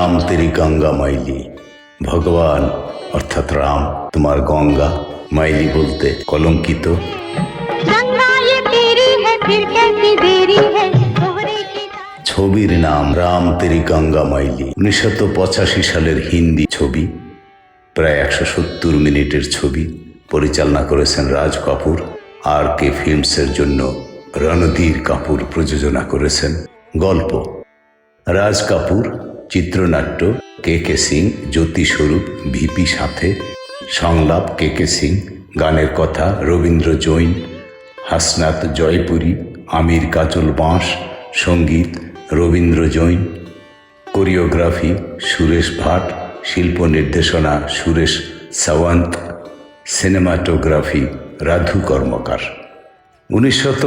রাম তেরি গঙ্গা মাইলি ভগবান অর্থাৎ রাম তোমার গঙ্গা মাইলি বলতে কলঙ্কিত ছবির নাম রাম তেরি গঙ্গা মাইলি উনিশশো পঁচাশি সালের হিন্দি ছবি প্রায় একশো সত্তর মিনিটের ছবি পরিচালনা করেছেন রাজ কাপুর। আর কে ফিল্মসের জন্য রণধীর কাপুর প্রযোজনা করেছেন। গল্প। রাজ কাপুর চিত্রনাট্য কে কে সিং, জ্যোতি স্বরূপ, ভিপি সাথে, সংলাপ কে কে সিং, গানের কথা রবীন্দ্র জৈন, হাসনাত জয়পুরী, আমির কাজল বাঁশ, সংগীত রবীন্দ্র জৈন, কোরিওগ্রাফি সুরেশ ভাট, শিল্প নির্দেশনা সুরেশ সাওয়ান্ত, সিনেমাটোগ্রাফি রাধু কর্মকার। উনিশশত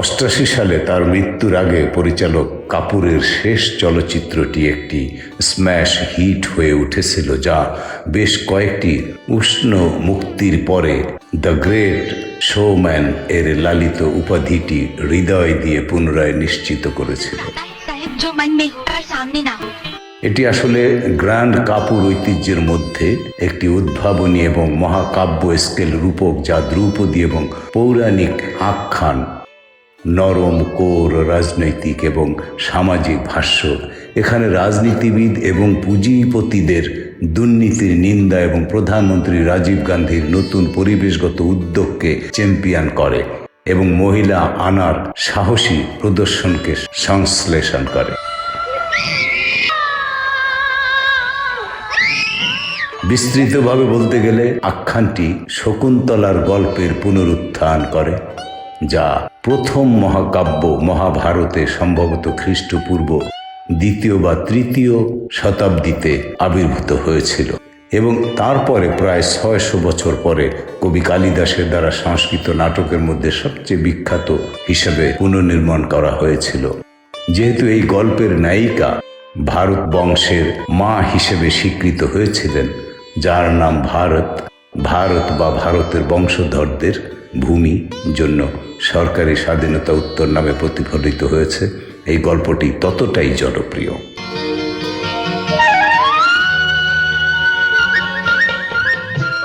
অষ্টাশি সালে তার মৃত্যুর আগে পরিচালক কাপুরের শেষ চলচ্চিত্রটি একটি স্ম্যাশ হিট হয়ে উঠেছিল, যা বেশ কয়েকটি উষ্ণ মুক্তির পরে দ্য গ্রেট শোম্যান এর লালিত উপাধিটি হৃদয় দিয়ে পুনরায় নিশ্চিত করেছিল। এটি আসলে গ্র্যান্ড কাপুর ঐতিহ্যের মধ্যে একটি উদ্ভাবনী এবং মহাকাব্য স্কেল রূপক যা দ্রৌপদী এবং পৌরাণিক আখ্যান, নরম, কোর, রাজনৈতিক এবং সামাজিক ভাষ্য, এখানে রাজনীতিবিদ এবং পুঁজিপতিদের দুর্নীতির নিন্দা এবং প্রধানমন্ত্রী রাজীব গান্ধীর নতুন পরিবেশগত উদ্যোগকে চ্যাম্পিয়ন করে এবং মহিলা আনার সাহসী প্রদর্শনকে সংশ্লেষণ করে। বিস্তৃতভাবে বলতে গেলে আখ্যানটি শকুন্তলার গল্পের পুনরুত্থান করে, যা প্রথম মহাকাব্য মহাভারতে সম্ভবত খ্রিস্টপূর্ব দ্বিতীয় বা তৃতীয় শতাব্দীতে আবির্ভূত হয়েছিল এবং তারপরে প্রায় ছয়শো বছর পরে কবি কালিদাসের দ্বারা সংস্কৃত নাটকের মধ্যে সবচেয়ে বিখ্যাত হিসেবে পুনর্নির্মাণ করা হয়েছিল। যেহেতু এই গল্পের নায়িকা ভারত বংশের মা হিসেবে স্বীকৃত হয়েছিলেন যার নাম ভারত ভারত বা ভারতের বংশধরদের ভূমি জন্য সরকারি স্বাধীনতা উত্তর নামে প্রতিফলিত হয়েছে। এই গল্পটি ততটাই জনপ্রিয়।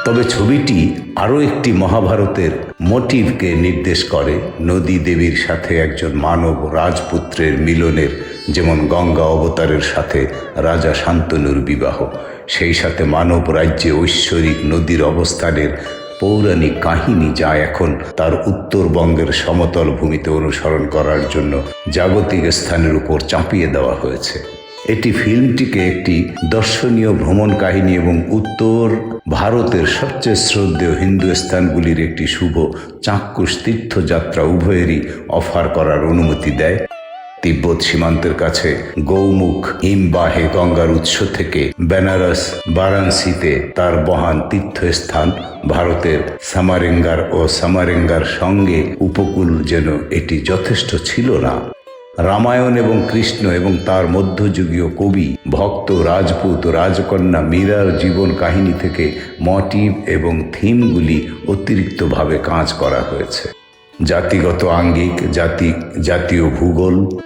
তবে ছবিটি আরও একটি মহাভারতের মোটিভকে নির্দেশ করে। নদী দেবীর সাথে একজন মানব রাজপুত্রের মিলনের, যেমন গঙ্গা অবতারের সাথে রাজা শান্তনুর বিবাহ। সেই সাথে মানব রাজ্যে ঐশ্বরিক নদীর অবস্থানের পৌরাণিক কাহিনী যা এখন তার উত্তরবঙ্গের সমতল ভূমিতে অনুসরণ করার জন্য জাগতিক স্থানের উপর চাপিয়ে দেওয়া হয়েছে। এটি ফিল্মটিকে একটি দর্শনীয় ভ্রমণ কাহিনী এবং উত্তর ভারতের সবচেয়ে শ্রদ্ধেয় হিন্দু স্থানগুলির একটি শুভ চাক্ষুষ তীর্থযাত্রা উভয়েরই অফার করার অনুমতি দেয়। তিব্বত সীমান্তের কাছে গৌমুখ হিমবাহে গঙ্গার উৎস থেকে বেনারস, বারাণসীতে তার বহান তীর্থস্থান ভারতের সামারেঙ্গার ও সামারেঙ্গার সঙ্গে উপকূল যেন এটি যথেষ্ট ছিল না। রামায়ণ এবং কৃষ্ণ এবং তার মধ্যযুগীয় কবি, ভক্ত, রাজপুত, রাজকন্যা মীরার জীবন কাহিনী থেকে মটিভ এবং থিমগুলি অতিরিক্তভাবে কাজ করা হয়েছে। জাতিগত আঙ্গিক জাতি জাতীয় ভূগোল,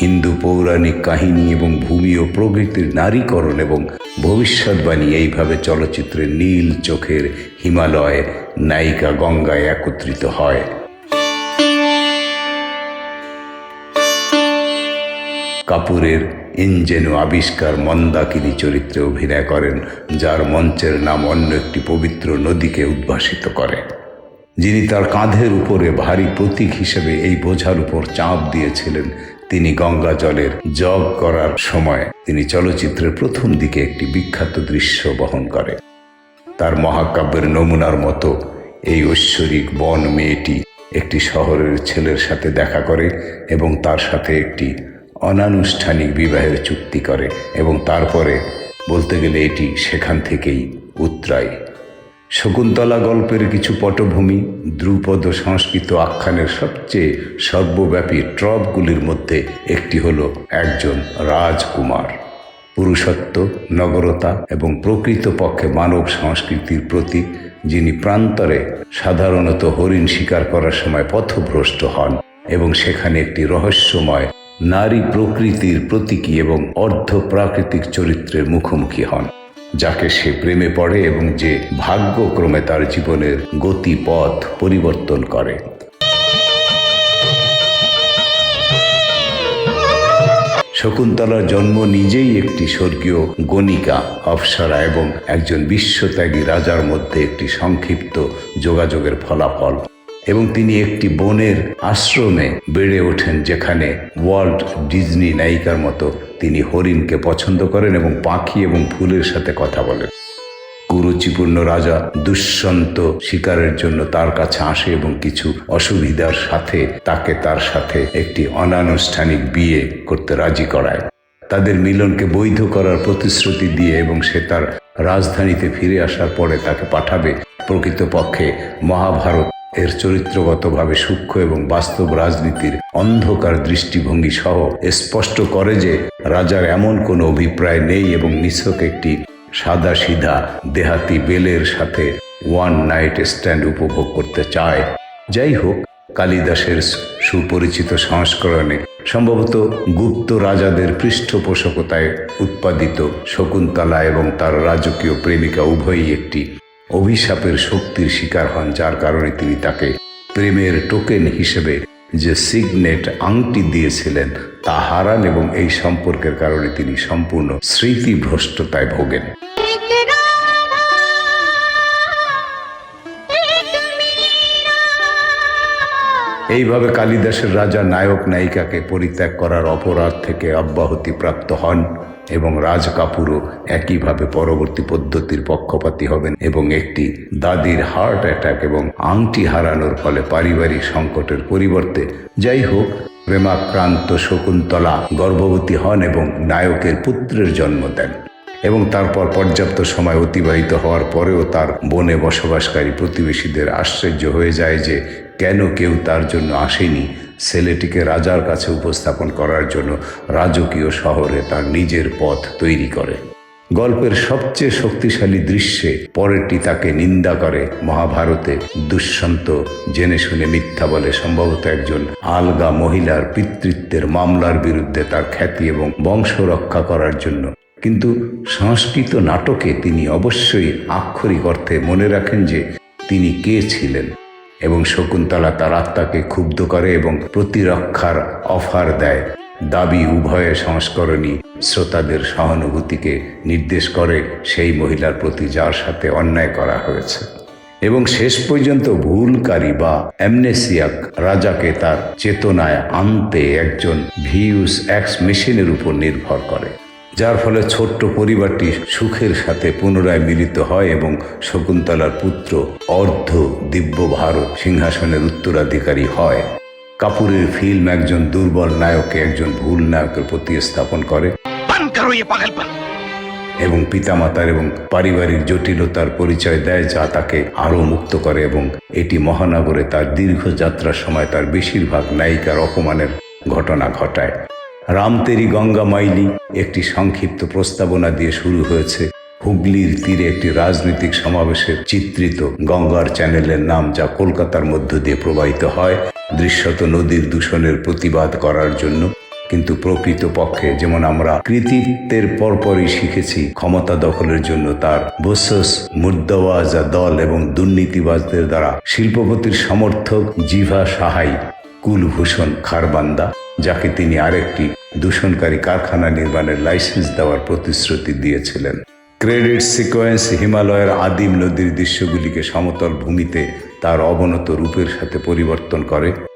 হিন্দু পৌরাণিক কাহিনী এবং ভূমি ও প্রকৃতির নারীকরণ এবং ভবিষ্যৎবাণী এইভাবে চলচ্চিত্রের নীল চোখের হিমালয় নায়িকা গঙ্গায় একত্রিত হয়। কাপুরের ইঞ্জেনু আবিষ্কার মন্দাকিনী চরিত্রে অভিনয় করেন, যার মঞ্চের নাম অন্য একটি পবিত্র নদীকে উদ্ভাসিত করে। যিনি তার কাঁধের উপরে ভারী প্রতীক হিসেবে এই বোঝার উপর চাপ দিয়েছিলেন, তিনি গঙ্গা জলের জগ করার সময় তিনি চলচ্চিত্রের প্রথম দিকে একটি বিখ্যাত দৃশ্য বহন করে। তার মহাকাব্যের নমুনার মতো এই ঐশ্বরিক বন মেয়েটি একটি শহরের ছেলের সাথে দেখা করে এবং তার সাথে একটি অনানুষ্ঠানিক বিবাহের চুক্তি করে এবং তারপরে বলতে গেলে এটি সেখান থেকেই উত্তরায়। শকুন্তলা গল্পের কিছু পটভূমি ধ্রুপদ সংস্কৃত আখ্যানের সবচেয়ে সর্বব্যাপী ট্রপগুলির মধ্যে একটি হল একজন রাজকুমার। পুরুষত্ব, নগরতা এবং প্রকৃতপক্ষে মানব সংস্কৃতির প্রতীক, যিনি প্রান্তরে সাধারণত হরিণ শিকার করার সময় পথভ্রষ্ট হন এবং সেখানে একটি রহস্যময় নারী প্রকৃতির প্রতীকী এবং অর্ধ প্রাকৃতিক চরিত্রের মুখোমুখি হন, যাকে সে প্রেমে পড়ে এবং যে ভাগ্যক্রমে তার জীবনের গতিপথ পরিবর্তন করে। শকুন্তলার জন্ম নিজেই একটি স্বর্গীয় গণিকা, অপ্সরা এবং একজন বিশ্বত্যাগী রাজার মধ্যে একটি সংক্ষিপ্ত যোগাযোগের ফলাফল। এবং তিনি একটি বনের আশ্রমে বেড়ে ওঠেন যেখানে ওয়ার্ল্ড ডিজনি নায়িকার মতো তিনি হরিণকে পছন্দ করেন এবং পাখি এবং ফুলের সাথে কথা বলেন। কুরুচিপূর্ণ রাজা দুষ্যন্ত শিকারের জন্য তার কাছে আসে এবং কিছু অসুবিধার সাথে তাকে তার সাথে একটি অনানুষ্ঠানিক বিয়ে করতে রাজি করায়। তাদের মিলনকে বৈধ করার প্রতিশ্রুতি দিয়ে এবং সে তার রাজধানীতে ফিরে আসার পরে তাকে পাঠাবে প্রকৃতপক্ষে মহাভারত এর চরিত্রগতভাবে সূক্ষ্ম এবং বাস্তব রাজনীতির অন্ধকার দৃষ্টিভঙ্গি সহ স্পষ্ট করে যে রাজার এমন কোনো অভিপ্রায় নেই এবং নিছক একটি সাদা সিধা দেহাতি বেলের সাথে ওয়ান নাইট স্ট্যান্ড উপভোগ করতে চায়। যাই হোক, কালিদাসের সুপরিচিত সংস্করণে সম্ভবত গুপ্ত রাজাদের পৃষ্ঠপোষকতায় উৎপাদিত শকুন্তলা এবং তার রাজকীয় প্রেমিকা উভয়ই একটি অভিশাপের শক্তির শিকার হন, যার কারণে তিনি তাকে প্রেমের টোকেন হিসেবে যে সিগনেট আংটি দিয়েছিলেন, তা হারান এবং এই সম্পর্কের কারণে তিনি সম্পূর্ণ স্মৃতিভ্রষ্টতায় ভোগেন। এইভাবে কালিদাসের রাজা নায়ক নায়িকাকে পরিত্যাগ করার অপরাধ থেকে অব্যাহতি প্রাপ্ত হন। এবং রাজ কাপুরও একইভাবে পরবর্তী পদ্ধতির পক্ষপাতী হবেন এবং একটি দাদির হার্ট অ্যাটাক এবং আংটি হারানোর ফলে পারিবারিক সংকটের পরিবর্তে যাই হোক, প্রেমাক্রান্ত শকুন্তলা গর্ভবতী হন এবং নায়কের পুত্রের জন্ম দেন এবং তারপর পর্যাপ্ত সময় অতিবাহিত হওয়ার পরেও তার বনে বসবাসকারী প্রতিবেশীদের আশ্চর্য হয়ে যায় যে কেন কেউ তার জন্য আসেনি ছেলেটিকে রাজার কাছে উপস্থাপন করার জন্য রাজকীয় শহরে তার নিজের পথ তৈরি করে। গল্পের সবচেয়ে শক্তিশালী দৃশ্যে পরেরটি তাকে নিন্দা করে। মহাভারতে দুষ্যন্ত জেনে শুনে মিথ্যা বলে সম্ভবত একজন আলগা মহিলার পিতৃত্বের মামলার বিরুদ্ধে তার খ্যাতি এবং বংশ রক্ষা করার জন্য। কিন্তু সংস্কৃত নাটকে তিনি অবশ্যই আক্ষরিক অর্থে মনে রাখেন যে তিনি কে ছিলেন। এবং শকুন্তলা তার আত্মাকে ক্ষুব্ধ করে এবং প্রতিরক্ষার অফার দেয়। দাবি উভয় সংস্করণই শ্রোতাদের সহানুভূতিকে নির্দেশ করে সেই মহিলার প্রতি যার সাথে অন্যায় করা হয়েছে। এবং শেষ পর্যন্ত ভুলকারী বা অ্যামনেসিয়াক রাজাকে তার চেতনায় আনতে একজন ভিউস এক্স মেশিনের উপর নির্ভর করে। যার ফলে ছোট্ট পরিবারটি সুখের সাথে পুনরায় মিলিত হয় এবং শকুন্তলার পুত্র অর্ধ দিব্য ভারত সিংহাসনের উত্তরাধিকারী হয়। কাপুরের ফিল্ম একজন দুর্বল নায়ককে একজন ভুল নায়কের প্রতিস্থাপন করে এবং পিতামাতার এবং পারিবারিক জটিলতার পরিচয় দেয় যা তাকে আরও মুক্ত করে এবং এটি মহানগরে তার দীর্ঘ যাত্রার সময় তার বেশিরভাগ নায়িকার অপমানের ঘটনা ঘটায়। রামতেরি গঙ্গা মাইলি একটি সংক্ষিপ্ত প্রস্তাবনা দিয়ে শুরু হয়েছে। হুগলির তীরে একটি রাজনৈতিক সমাবেশের চিত্রিত গঙ্গার চ্যানেলের নাম যা কলকাতার মধ্য দিয়ে প্রবাহিত হয়, দৃশ্যত নদীর দূষণের প্রতিবাদ করার জন্য। কিন্তু প্রকৃত পক্ষে যেমন আমরা কৃতিত্বের পরপরই শিখেছি, ক্ষমতা দখলের জন্য তার বসস, মুর্দাওয়াজা দল এবং দুর্নীতিবাজদের দ্বারা শিল্পপতির সমর্থক জিভা সাহাই কুলভূষণ খারবান্দা, যাকে তিনি আরেকটি দূষণকারী কারখানা নির্মাণের লাইসেন্স দেওয়ার প্রতিশ্রুতি দিয়েছিলেন। ক্রেডিট সিকোয়েন্স হিমালয়ের আদিম নদীর দৃশ্যগুলিকে সমতল ভূমিতে তার অবনত রূপের সাথে পরিবর্তন করে।